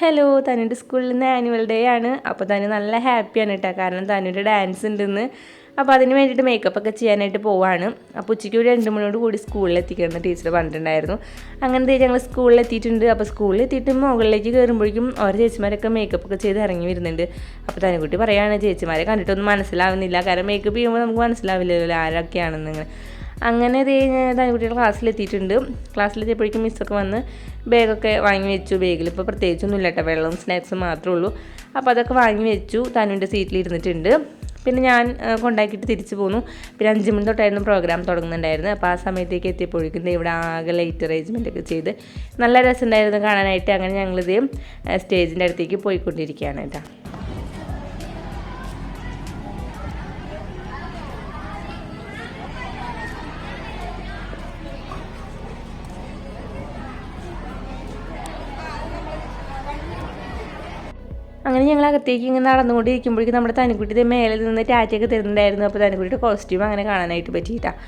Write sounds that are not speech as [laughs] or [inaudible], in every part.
Hello തനുന്റെ സ്കൂളിൽ നിന്ന് annual day ആണ്. അപ്പോൾ തനു നല്ല ഹാപ്പിയാണ് കേട്ടോ കാരണം തനുവിന്റെ ഡാൻസ് ഉണ്ടെന്ന്. അപ്പോൾ അതിന് വേണ്ടിയിട്ട് മേക്കപ്പ് ഒക്കെ ചെയ്യാനായിട്ട് പോവാണ്. അപ്പോൾ ഉച്ചയ്ക്ക് ഒരു രണ്ട് മണിയോട് കൂടി സ്കൂളിൽ എത്തിക്കണമെന്ന് ടീച്ചർ പറഞ്ഞിട്ടുണ്ടായിരുന്നു. അങ്ങനത്തെ ഞങ്ങൾ സ്കൂളിൽ എത്തിയിട്ടുണ്ട്. അപ്പോൾ സ്കൂളിൽ എത്തിയിട്ട് മുകളിലേക്ക് കയറുമ്പോഴേക്കും ഓരോ ചേച്ചിമാരൊക്കെ മേക്കപ്പ് ഒക്കെ ചെയ്ത് ഇറങ്ങി വരുന്നുണ്ട്. അപ്പോൾ തനുകുട്ടി പറയുകയാണ് ചേച്ചിമാരെ കണ്ടിട്ടൊന്നും മനസ്സിലാവുന്നില്ല. കാരണം മേക്കപ്പ് ചെയ്യുമ്പോൾ നമുക്ക് മനസ്സിലാവില്ലല്ലോ ആരൊക്കെയാണെന്ന് അങ്ങനെ ഇത് തനുകുട്ടികൾ ക്ലാസ്സിലെത്തിയിട്ടുണ്ട്. ക്ലാസ്സിലെത്തിയപ്പോഴേക്കും മിസ്സൊക്കെ വന്ന് ബാഗൊക്കെ വാങ്ങി വെച്ചു. ബാഗിൽ ഇപ്പോൾ പ്രത്യേകിച്ചൊന്നും ഇല്ല കേട്ടോ. വെള്ളവും സ്നാക്സും മാത്രമേ ഉള്ളൂ. അപ്പോൾ അതൊക്കെ വാങ്ങി വെച്ചു. തനുവിന്റെ സീറ്റിൽ ഇരുന്നിട്ടുണ്ട് പിന്നെ ഞാൻ കൊണ്ടാക്കിയിട്ട് തിരിച്ചു പോന്നു. പിന്നെ അഞ്ച് മണി തൊട്ടായിരുന്നു പ്രോഗ്രാം തുടങ്ങുന്നുണ്ടായിരുന്നു അപ്പോൾ ആ സമയത്തേക്ക് എത്തിയപ്പോഴേക്കും ഇവിടെ ആകെ ലൈറ്റ് അറേഞ്ച്മെന്റ് ഒക്കെ ചെയ്ത് നല്ല രസമുണ്ടായിരുന്നു കാണാനായിട്ട്. അങ്ങനെ ഞങ്ങളിത് സ്റ്റേജിന്റെ അടുത്തേക്ക് പോയിക്കൊണ്ടിരിക്കുകയാണ് കേട്ടോ. അങ്ങനെ ഞങ്ങൾ അകത്തേക്ക് ഇങ്ങനെ നടന്നുകൊണ്ടിരിക്കുമ്പോഴേക്കും നമ്മുടെ തനിക്കുട്ടി മേലെ നിന്ന് ടാറ്റയൊക്കെ തരുന്നുണ്ടായിരുന്നു. അപ്പോൾ തനിക്കുട്ടിയുടെ കോസ്റ്റ്യൂം അങ്ങനെ കാണാനായിട്ട് പറ്റിയിട്ടാണ്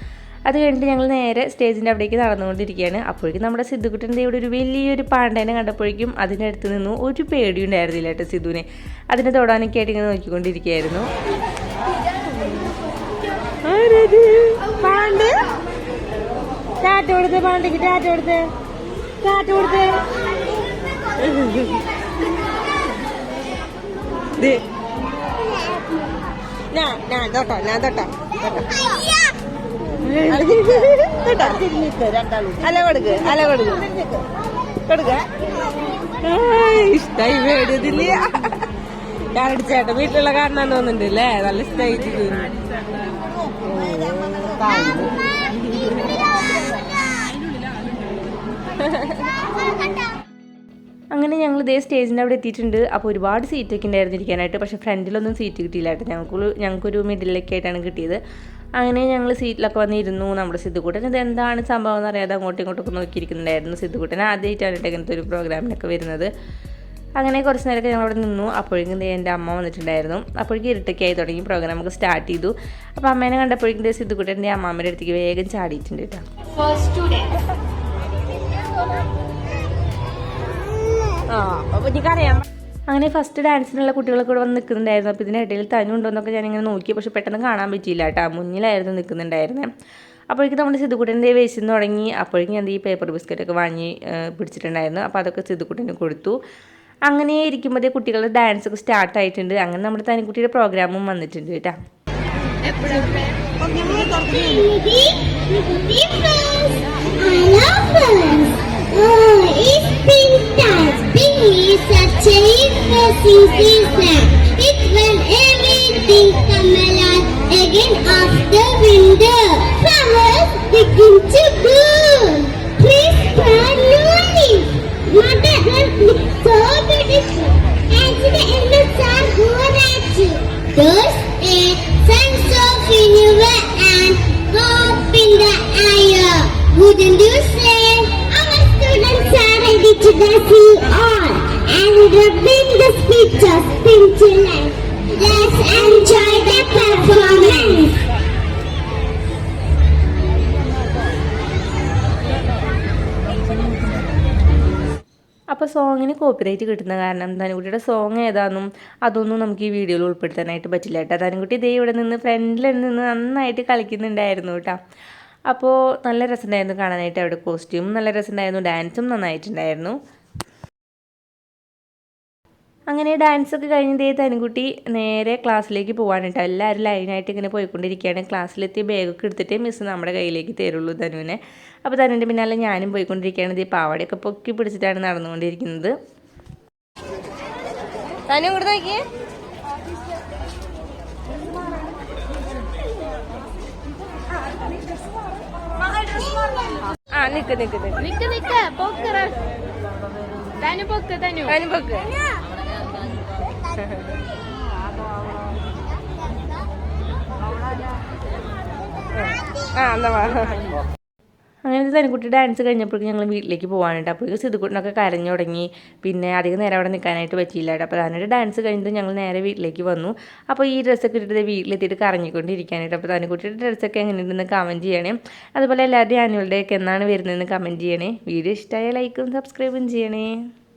അത് കഴിഞ്ഞിട്ട് ഞങ്ങൾ നേരെ സ്റ്റേജിന്റെ അവിടേക്ക് നടന്നുകൊണ്ടിരിക്കുകയാണ്. അപ്പോഴേക്കും നമ്മുടെ സിദ്ധുക്കുട്ടന്റെ ഇവിടെ ഒരു വലിയൊരു പാണ്ടേനെ കണ്ടപ്പോഴേക്കും അതിന്റെ അടുത്ത് നിന്നു ഒരു പേടി ഉണ്ടായിരുന്നില്ല കേട്ടോ സിദ്ധുവിനെ. അതിനെ തൊടാനൊക്കെ ആയിട്ട് ഇങ്ങനെ നോക്കിക്കൊണ്ടിരിക്കുകയായിരുന്നു. പാണ്ട്? പാണ്ടിക്ക് ടാറ്റ കൊടുത്ത്. ടാറ്റ കൊടുത്ത്. [laughs] കൊടുക്ക് കൊടുക്ക്. ഇഷ്ടായി മേടിയതില്ല ഞാൻ ചേട്ടൻ വീട്ടിലുള്ള കാണാൻ തോന്നുന്നുണ്ട് അല്ലേ? നല്ല ഇഷ്ടായിട്ട് ഇതേ സ്റ്റേജിന്റെ അവിടെ എത്തിയിട്ടുണ്ട്. അപ്പോൾ ഒരുപാട് സീറ്റൊക്കെ ഉണ്ടായിരുന്നു ഇരിക്കാനായിട്ട് പക്ഷേ ഫ്രണ്ടിലൊന്നും സീറ്റ് കിട്ടിയില്ലായിട്ട് കേട്ടോ ഞങ്ങൾക്ക് ഞങ്ങൾക്കൊരു മിഡിലൊക്കെ ആയിട്ടാണ് കിട്ടിയത്. അങ്ങനെ ഞങ്ങൾ സീറ്റിലൊക്കെ വന്നിരുന്നു നമ്മുടെ സിദ്ധുകൂട്ടൻ. ഇത് എന്താണ് സംഭവം എന്ന് അറിയാതെ അങ്ങോട്ടും ഇങ്ങോട്ടൊക്കെ നോക്കിയിരിക്കുന്നുണ്ടായിരുന്നു സിദ്ധുകൂട്ടൻ. ആദ്യമായിട്ടാണ് ഇങ്ങനത്തെ ഒരു പ്രോഗ്രാമിനൊക്കെ വരുന്നത്. അങ്ങനെ കുറച്ച് നേരമൊക്കെ ഞങ്ങളവിടെ നിന്നു. അപ്പോഴേക്കും എന്റെ അമ്മ വന്നിട്ടുണ്ടായിരുന്നു. അപ്പോഴേക്കും ഇരുട്ടൊക്കെ ആയി തുടങ്ങി. പ്രോഗ്രാം ഒക്കെ സ്റ്റാർട്ട് ചെയ്തു. അപ്പോൾ അമ്മേനെ കണ്ടപ്പോഴേക്കും സിദ്ധുക്കുട്ടന്റെ അമ്മാമ്മയുടെ അടുത്തേക്ക് വേഗം ചാടിയിട്ടുണ്ട് കേട്ടോ. അങ്ങനെ ഫസ്റ്റ് ഡാൻസിനുള്ള കുട്ടികളൊക്കെ ഇവിടെ വന്ന് നിൽക്കുന്നുണ്ടായിരുന്നു അപ്പോൾ ഇതിനിടയിൽ തനുണ്ടോ എന്നൊക്കെ ഞാനിങ്ങനെ നോക്കി പക്ഷെ പെട്ടെന്ന് കാണാൻ പറ്റിയില്ല കേട്ടോ മുന്നിലായിരുന്നു നിൽക്കുന്നുണ്ടായിരുന്നേ അപ്പോഴേക്കും നമ്മുടെ സിദ്ധുക്കുട്ടന്റെ വേശിന്ന് തുടങ്ങി അപ്പോഴേക്കും ഞാൻ ഈ പേപ്പർ ബിസ്ക്കറ്റൊക്കെ വാങ്ങി പിടിച്ചിട്ടുണ്ടായിരുന്നു അപ്പോൾ അതൊക്കെ സിദ്ധുക്കുട്ടന് കൊടുത്തു അങ്ങനെ ഇരിക്കുമ്പോഴേ കുട്ടികളുടെ ഡാൻസ് ഒക്കെ സ്റ്റാർട്ട് ആയിട്ടുണ്ട് അങ്ങനെ നമ്മുടെ തനിക്കുട്ടിയുടെ പ്രോഗ്രാമും വന്നിട്ടുണ്ട് കേട്ടോ It's when everything come alive again after winter. Flowers begin to bloom. Trees sprout new. Mother Earth looks so beautiful. And the elements are at you. There's a sense of renewal and hope in the air. Wouldn't you say? Our students are ready to you all. And rubbing the speeches into life. Let's enjoy the performance. അപ്പോൾ സോങ്ങിന് copyright കിട്ടുന്ന കാരണം ധനുകുട്ടിയുടെ song ഏതാണെന്നും അതൊന്നും നമുക്ക് ഈ വീഡിയോയിൽ ഉൾപ്പെടുത്താനായിട്ട് പറ്റില്ല കേട്ടോ ധനുകുട്ടി ഇതേ ഇവിടെ നിന്ന് ഫ്രണ്ടിൽ നിന്ന് നന്നായിട്ട് കളിക്കുന്നുണ്ടായിരുന്നു കേട്ടോ അപ്പോൾ നല്ല രസമുണ്ടായിരുന്നു കാണാനായിട്ട് അവിടെ കോസ്റ്റ്യൂം നല്ല രസമുണ്ടായിരുന്നു ഡാൻസും നന്നായിട്ടുണ്ടായിരുന്നു അങ്ങനെ ഡാൻസ് ഒക്കെ കഴിഞ്ഞതേ തനുകുട്ടി നേരെ ക്ലാസ്സിലേക്ക് പോകാനിട്ടോ എല്ലാവരും ലൈനായിട്ട് ഇങ്ങനെ പോയിക്കൊണ്ടിരിക്കുകയാണ് ക്ലാസ്സിലെത്തി ബാഗൊക്കെ എടുത്തിട്ട് മിസ് നമ്മുടെ കയ്യിലേക്ക് തരുള്ളൂ തനുവിനെ അപ്പോൾ തനുവിന്റെ പിന്നാലെ ഞാനും പോയിക്കൊണ്ടിരിക്കുകയാണ് ഈ പാവടയൊക്കെ പൊക്കി പിടിച്ചിട്ടാണ് നടന്നുകൊണ്ടിരിക്കുന്നത്. തനു ഇവിടെ നോക്കിയേ. ആ നിക്ക് നിക്ക് നിക്ക്. നിക്ക് നിക്ക്. പൊക്കറ തനു പൊക്ക് തനു തനു പൊക്ക്. ആ എന്നാ വാ. തനിക്കുട്ടി ഡാൻസ് കഴിഞ്ഞപ്പോഴേക്കും ഞങ്ങൾ വീട്ടിലേക്ക് പോകാനുണ്ട് അപ്പോഴേക്കും സിദ്ധുക്കുട്ടിനൊക്കെ കരഞ്ഞു തുടങ്ങി. പിന്നെ അധികം നേരം അവിടെ നിൽക്കാനായിട്ട് പറ്റിയില്ല അപ്പോൾ അതിനൊരു ഡാൻസ് കഴിഞ്ഞിട്ട് ഞങ്ങൾ നേരെ വീട്ടിലേക്ക് വന്നു. അപ്പോൾ ഈ ഡ്രസ്സൊക്കെ ഇട്ടിട്ട് വീട്ടിലെത്തിയിട്ട് കറങ്ങിക്കൊണ്ടിരിക്കാനായിട്ട്. അപ്പോൾ തനിക്കുട്ടിയുടെ ഡ്രസ്സൊക്കെ എങ്ങനെയുണ്ടെന്ന് കമന്റ് ചെയ്യണേ. അതുപോലെ എല്ലാവരുടെയും ആനുവൽ ഡേ ഒക്കെ എന്നാണ് വരുന്നതെന്ന് കമന്റ് ചെയ്യണേ. വീഡിയോ ഇഷ്ടമായ ലൈക്കും സബ്സ്ക്രൈബും ചെയ്യണേ.